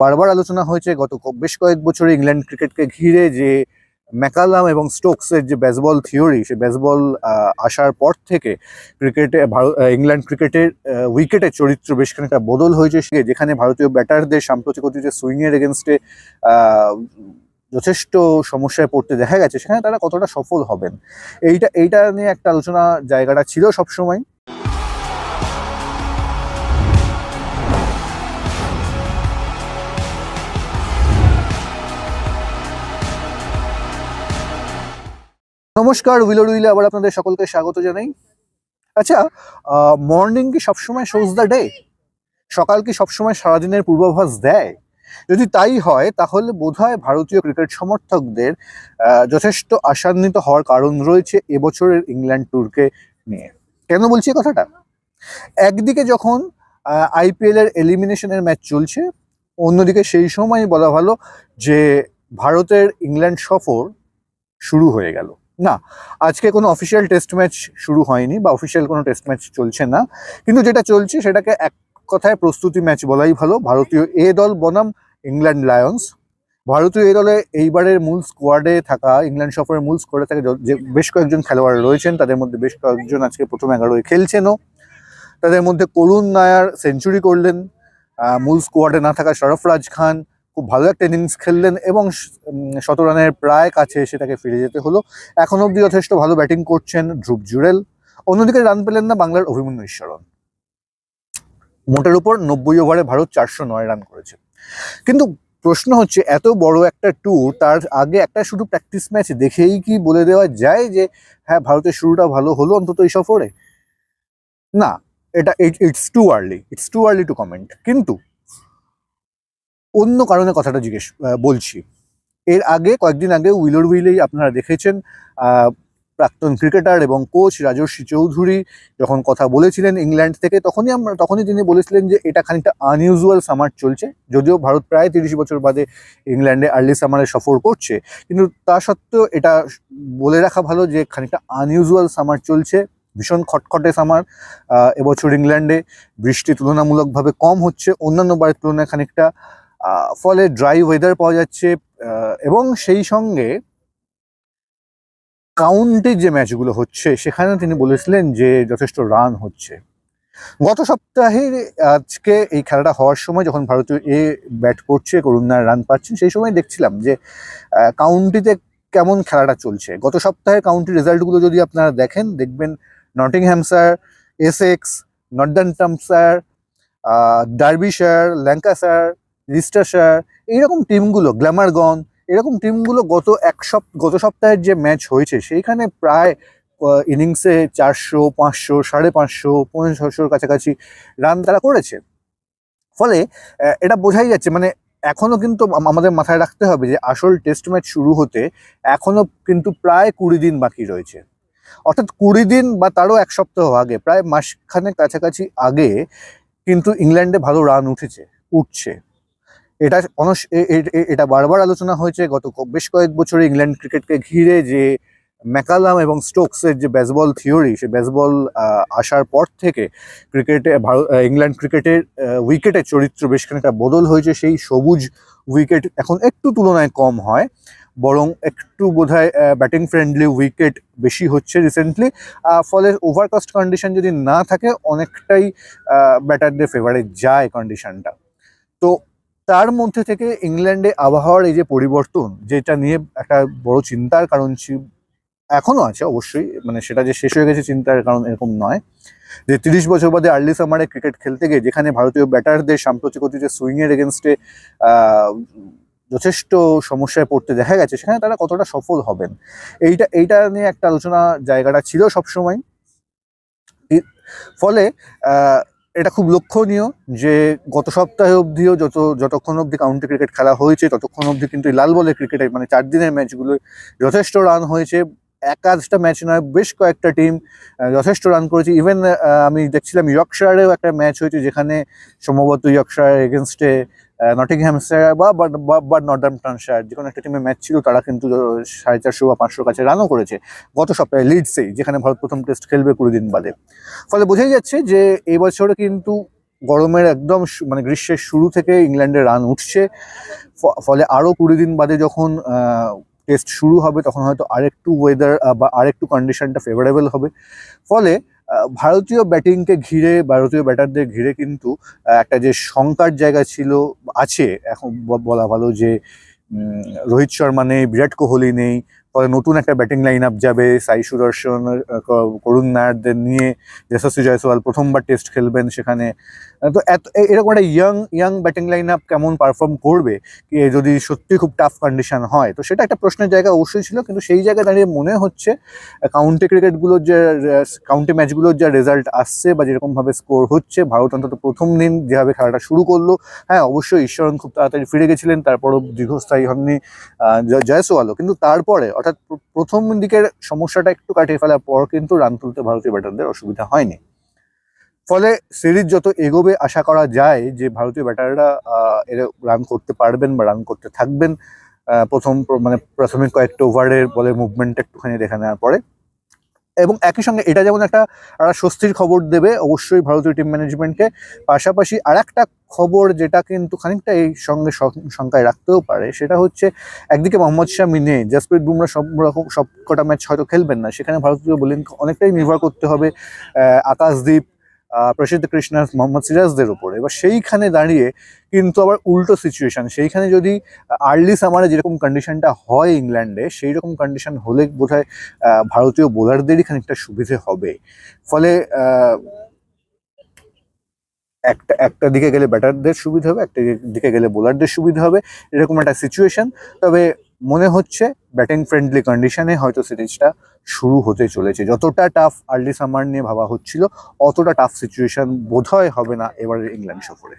বারবার আলোচনা হয়েছে, গত বেশ কয়েক বছরে ইংল্যান্ড ক্রিকেটকে ঘিরে যে ম্যাকালাম এবং স্টোকসের যে বেসবল থিওরি সে বেসবল আসার পর থেকে ক্রিকেটে, ভারত ইংল্যান্ড ক্রিকেটের উইকেটের চরিত্র বেশ খানিকটা বদল হয়েছে সে, যেখানে ভারতীয় ব্যাটারদের সাম্প্রতিক অতীতে সুইংয়ের এগেনস্টে যথেষ্ট সমস্যায় পড়তে দেখা গেছে, সেখানে তারা কতটা সফল হবেন। এইটা এইটা নিয়ে একটা আলোচনা জায়গাটা ছিল সবসময়। নমস্কার উইলোর উইলে আবার আপনাদের সকলকে স্বাগত জানাই। আচ্ছা মর্নিং কি সবসময় শোজ দ্য ডে সকাল কি সবসময় সারাদিনের পূর্বাভাস দেয়? যদি তাই হয়, তাহলে বোধহয় ভারতীয় ক্রিকেট সমর্থকদের যথেষ্ট আশান্বিত হওয়ার কারণ রয়েছে এবছরের ইংল্যান্ড ট্যুরকে নিয়ে। কেন বলছি কথাটা? একদিকে যখন আইপিএল এর এলিমিনেশনের ম্যাচ চলছে, অন্যদিকে সেই সময় বলা ভালো যে ভারতের ইংল্যান্ড সফর শুরু হয়ে গেল। না, আজকে কোনো অফিসিয়াল টেস্ট ম্যাচ শুরু হয়নি বা অফিসিয়াল কোনো টেস্ট ম্যাচ চলছে না। কিন্তু যেটা চলছে সেটাকে এক কথায় প্রস্তুতি ম্যাচ বলাই ভালো। ভারতীয় এ দল বনাম, ইংল্যান্ড লায়ন্স। ভারতীয় এ দলে এইবারের মূল স্কোয়াডে থাকা, ইংল্যান্ড সফরের মূল স্কোয়াডে থাকা যে বেশ কয়েকজন খেলোয়াড় রয়েছেন, তাদের মধ্যে বেশ কয়েকজন আজকে প্রথম এগারোয় খেলছেনও। তাদের মধ্যে করুণ নায়ার সেঞ্চুরি করলেন। মূল স্কোয়াডে না থাকা শরফরাজ খান খুব ভালো একটা ইনিংস খেললেন এবং শত রানের প্রায় কাছে এসে তাকে ফিরে যেতে হলো। এখন অবধি যথেষ্ট ভালো ব্যাটিং করছেন ধ্রুব জুরেল। অন্যদিকে রান পেলেন না বাংলার অভিমন্যু ঈশ্বরন। মোটের উপর নব্বই ওভারে ভারত চারশো নয় রান করেছে। কিন্তু প্রশ্ন হচ্ছে, এত বড় একটা ট্যুর তার আগে একটা শুধু প্র্যাকটিস ম্যাচ দেখেই কি বলে দেওয়া যায় যে হ্যাঁ ভারতের শুরুটা ভালো হলো অন্তত এই সফরে? না, এটা it's too early it's too early to comment কিন্তু অন্য কারণে কথাটা জিজ্ঞেস বলছি। এর আগে, কয়েকদিন আগে উইলোর উইলেই আপনারা দেখেছেন প্রাক্তন ক্রিকেটার এবং কোচ রাজস্বী চৌধুরী যখন কথা বলেছিলেন ইংল্যান্ড থেকে, তখনই আমরা, তখনই তিনি বলেছিলেন যে এটা খানিকটা আনইউজুয়াল সামার চলছে। যদিও ভারত প্রায় তিরিশ বছর বাদে ইংল্যান্ডে আর্লি সামারে সফর করছে। কিন্তু তা সত্ত্বেও এটা বলে রাখা ভালো যে খানিকটা আনইউজুয়াল সামার চলছে। ভীষণ খটখটে সামার এবছর ইংল্যান্ডে বৃষ্টি তুলনামূলকভাবে কম হচ্ছে। অন্যান্য বারের তুলনায় খানিকটা ফলে ড্রাই ওয়েদার পাওয়া যাচ্ছে এবং সেই সঙ্গে কাউন্টে যে ম্যাচগুলো হচ্ছে সেখানে তিনি বলেছিলেন যে যথেষ্ট রান হচ্ছে। গত সপ্তাহে আজকে এই খেলাটা হওয়ার সময় যখন ভারতীয় এ ব্যাট করছে করুণার রান পাচ্ছেন, সেই সময় দেখছিলাম যে কাউন্টিতে কেমন খেলাটা চলছে। গত সপ্তাহে কাউন্টি রেজাল্টগুলো যদি আপনারা দেখেন, দেখবেন Nottinghamshire Essex Northamptonshire Derbyshire Lancashire Leicestershire এইরকম টিমগুলো গ্ল্যামারগন এরকম টিমগুলো গত এক সপ, গত সপ্তাহের যে ম্যাচ হয়েছে, সেইখানে প্রায় ইনিংসে চারশো, পাঁচশো, সাড়ে পাঁচশো, পৌনে ছশোর কাছাকাছি রান তারা করেছে। ফলে এটা বোঝাই যাচ্ছে মানে এখনও কিন্তু আমাদের মাথায় রাখতে হবে যে আসল টেস্ট ম্যাচ শুরু হতে এখনও কিন্তু প্রায় কুড়ি দিন বাকি রয়েছে। অর্থাৎ কুড়ি দিন বা তারও এক সপ্তাহ আগে, প্রায় মাসখানেক কাছাকাছি আগে কিন্তু ইংল্যান্ডে ভালো রান উঠেছে, উঠছে। এটা অনস এটা বারবার আলোচনা হয়েছে। গত বেশ কয়েক বছরে ইংল্যান্ড ক্রিকেটকে ঘিরে যে ম্যাকালাম এবং স্টোকসের যে বেসবল থিওরি সে বেসবল আসার পর থেকে ক্রিকেটে, ভারত ইংল্যান্ড ক্রিকেটের উইকেটের চরিত্র বেশ খানিকটা বদল হয়েছে। সেই সবুজ উইকেট এখন একটু তুলনায় কম হয়, বরং একটু বোধহয় ব্যাটিং ফ্রেন্ডলি উইকেট বেশি হচ্ছে রিসেন্টলি ফলে ওভারকাস্ট কন্ডিশন যদি না থাকে, অনেকটাই ব্যাটারদের ফেভারে যায় কন্ডিশনটা তো তার মধ্যে থেকে ইংল্যান্ডে আবহাওয়ার এই যে পরিবর্তন, যেটা নিয়ে একটা বড় চিন্তার কারণ ছি- এখনও আছে অবশ্যই মানে সেটা যে শেষ হয়ে গেছে চিন্তার কারণ এরকম নয়। যে তিরিশ বছর বাদে আর্লি সামারে ক্রিকেট খেলতে গিয়ে যেখানে ভারতীয় ব্যাটারদের সাম্প্রতিক অতীতে সুইংয়ের এগেনস্টে যথেষ্ট সমস্যায় পড়তে দেখা গেছে, সেখানে তারা কতটা সফল হবেন? এইটা এইটা নিয়ে একটা আলোচনা জায়গাটা ছিল সবসময়। ফলে এটা খুব লক্ষণীয় যে গত সপ্তাহে অবধিও যত, যতক্ষণ অবধি কাউন্টি ক্রিকেট খেলা হয়েছে, ততক্ষণ অবধি কিন্তু এই লাল বলের ক্রিকেটে মানে চার দিনের ম্যাচগুলো যথেষ্ট রান হয়েছে। একাধটা ম্যাচ নয়, বেশ কয়েকটা টিম যথেষ্ট রান করেছে। ইভেন আমি দেখছিলাম ইয়র্কশায়ারেও একটা ম্যাচ হয়েছে যেখানে সম্ভবত ইয়র্কশায়ার এগেনস্টে নটিংহ্যামশায়ার বা বা নর্দাম্পটনশায়ার যে কোনো একটা টিমের ম্যাচ ছিল, তারা কিন্তু সাড়ে চারশো বা পাঁচশোর কাছে রানও করেছে গত সপ্তাহে লিডসেই যেখানে ভারত প্রথম টেস্ট খেলবে কুড়ি দিন বাদে। ফলে বোঝাই যাচ্ছে যে এই বছরে কিন্তু গরমের একদম মানে গ্রীষ্মের শুরু থেকে ইংল্যান্ডের রান উঠছে। ফলে আরও কুড়ি দিন বাদে যখন টেস্ট শুরু হবে, তখন হয়তো আরেকটু ওয়েদার বা আরেকটু কন্ডিশনটা ফেভারেবল হবে। ফলে ভারতীয় ব্যাটিংকে ঘিরে, ভারতীয় ব্যাটারদের ঘিরে কিন্তু একটা যে শঙ্কার জায়গা ছিল, আছে, এখন বলা ভালো যে রোহিত শর্মা নেই, বিরাট কোহলি নেই নতুন একটা ব্যাটিং লাইন আপ যাবে, সাই সুদর্শন করুণ নায়ারদের নিয়ে যশস্বী জয়সওয়াল প্রথমবার টেস্ট খেলবেন সেখানে। তো এত এরকম একটা young young batting line up কেমন পারফর্ম করবে? যদি সত্যি খুব টাফ কন্ডিশন হয়? তো সেটা একটা প্রশ্নের জায়গা অবশ্যই ছিল, কিন্তু সেই জায়গায় দাঁড়িয়ে মনে হচ্ছে কাউন্টি ক্রিকেটগুলোর যে কাউন্টি ম্যাচগুলোর যা রেজাল্ট আসছে বা যেরকমভাবে স্কোর হচ্ছে, ভারত অন্তত প্রথম দিন যেভাবে খেলাটা শুরু করল হ্যাঁ অবশ্যই ঈশ্বরন খুব তাড়াতাড়ি ফিরে গেছিলেন, তারপরও দীর্ঘস্থায়ী হননি জয়সওয়ালও। কিন্তু তারপরে অর্থাৎ প্র- প্রথম দিকের সমস্যাটা একটু কাটিয়ে ফেলার পর কিন্তু রান তুলতে ভারতীয় ব্যাটারদের অসুবিধা হয়নি। ফলে সিরিজ যত এগোবে আশা করা যায় যে ভারতীয় ব্যাটাররা এরা এর রান করতে পারবেন বা রান করতে থাকবেন প্রথম মানে প্রাথমিক কয়েকটা ওভারের বলে মুভমেন্টটা একটুখানি দেখা নেওয়ার পরে। এবং একই সঙ্গে এটা যেমন একটা স্বস্তির খবর দেবে, অবশ্যই ভারতীয় টিম ম্যানেজমেন্টকে পাশাপাশি আর একটা খবর যেটা কিন্তু খানিকটা এই সঙ্গে শঙ্কায় রাখতেও পারে, সেটা হচ্ছে একদিকে মোহাম্মদ শামি নেই। জাসপ্রীত বুমরা সব রকম সব কটা ম্যাচ হয়তো খেলবেন না। সেখানে ভারতীয় বোলিং অনেকটাই নির্ভর করতে হবে আকাশদ্বীপ প্রসিদ্ধ কৃষ্ণা মোহাম্মদ সিরাজদের উপরে। এবার সেইখানে দাঁড়িয়ে কিন্তু আবার উল্টো সিচুয়েশন সেইখানে যদি আর্লি সামারে যেরকম কন্ডিশনটা হয় ইংল্যান্ডে সেই রকম কন্ডিশন হলে আহ, ভারতীয় বোলারদেরই খানিকটা সুবিধে হবে। ফলে একটা একটা দিকে গেলে ব্যাটারদের সুবিধা হবে একটা দিকে গেলে বোলারদের সুবিধা হবে এরকম একটা সিচুয়েশন তবে মনে হচ্ছে ব্যাটিং ফ্রেন্ডলি কন্ডিশনে হয়তো সিরিজটা শুরু হতে চলেছে। যতটা টাফ আর্লি সামার নিয়ে ভাবা হচ্ছিল, অতটা টাফ সিচুয়েশন বোধহয় হবে না এবারের ইংল্যান্ড সফরে।